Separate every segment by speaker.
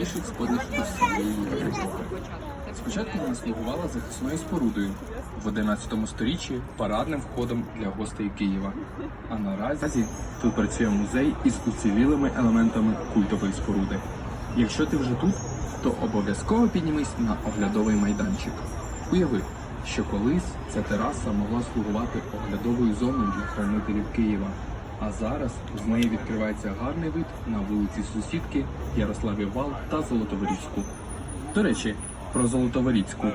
Speaker 1: найголовніших сходищах всієї Європи. Спочатку вона слугувала захисною спорудою в 11 сторіччі парадним входом для гостей Києва. А наразі тут працює музей із уцілілими елементами культової споруди. Якщо ти вже тут, то обов'язково піднімись на оглядовий майданчик. Уяви, що колись ця тераса могла слугувати оглядовою зоною для хранителів Києва. А зараз з неї відкривається гарний вид на вулиці Сусідки, Ярославів Вал та Золотоворіцьку. До речі, про Золотоворіцьку.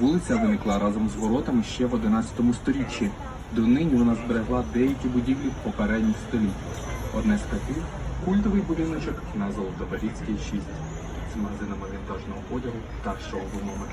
Speaker 1: Вулиця виникла разом з воротами ще в 11 сторіччі. Донині вона зберегла деякі будівлі попередніх століть. Одне з таких культовий будиночок на Золотоворіцькій 6 з магазинами вінтажного одягу та шоу номер.